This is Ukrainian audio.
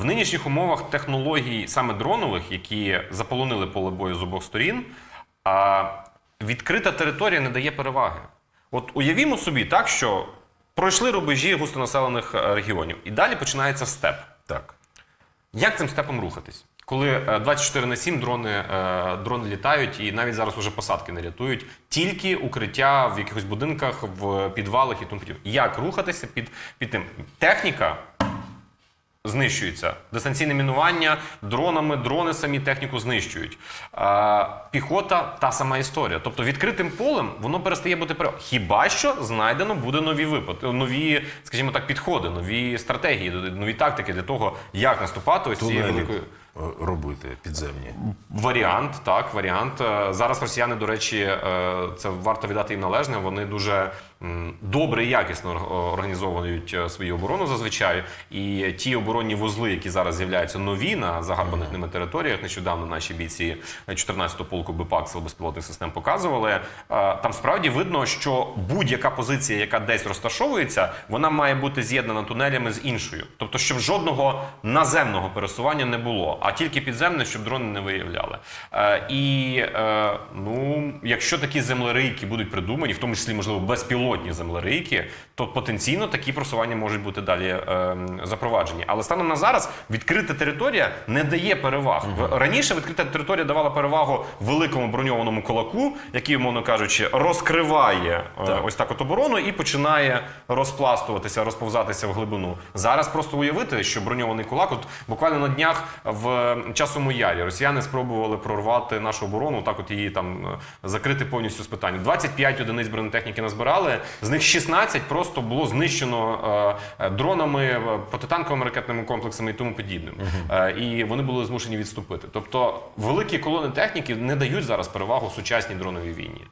В нинішніх умовах технологій саме дронових, які заполонили поле бою з обох сторін, а відкрита територія не дає переваги. От уявімо собі так, що пройшли рубежі густонаселених е, регіонів, і далі починається степ. Так. Як цим степом рухатись? Коли е, 24 на 7 дрони, е, дрони літають, і навіть зараз уже посадки не рятують, тільки укриття в якихось будинках, в підвалах і тому подібне. Як рухатися під, під тим? Техніка знищується. Дистанційне мінування дронами, дрони самі техніку знищують. Е, піхота та сама історія. Тобто відкритим полем воно перестає бути перевагою. Хіба що знайдено буде нові випадки, нові, скажімо так, підходи, нові стратегії, нові тактики для того, як наступати ось цією великою. Е, робити підземні. Варіант, так, варіант. Е, Зараз росіяни, до речі, е, це варто віддати їм належне. Вони дуже добре і якісно організовують свою оборону зазвичай. І ті оборонні вузли, які зараз з'являються нові на загарбаних ними територіях, нещодавно наші бійці 14-го полку БПАК сил безпілотних систем показували. Там справді видно, що будь-яка позиція, яка десь розташовується, вона має бути з'єднана тунелями з іншою. Тобто, щоб жодного наземного пересування не було, а тільки підземне, щоб дрони не виявляли. Е, і е, ну, якщо такі землерийки будуть придумані, в тому числі, можливо, безпілотні землерийки, то потенційно такі просування можуть бути далі е, запроваджені. Але станом на зараз відкрита територія не дає переваг. В- Раніше відкрита територія давала перевагу великому броньованому кулаку, який, умовно кажучи, розкриває е, ось так от оборону і починає розпластуватися, розповзатися в глибину. Зараз просто уявити, що броньований кулак, от буквально на днях в часовому ярі росіяни спробували прорвати нашу оборону, так от її там е, закрити повністю з питання. 25 одиниць бронетехніки назбирали, з них 16 просто було знищено е, е, дронами, протитанковими ракетними комплексами і тому подібним. Е, і вони були змушені відступити. Тобто великі колони техніки не дають зараз перевагу сучасній дроновій війні.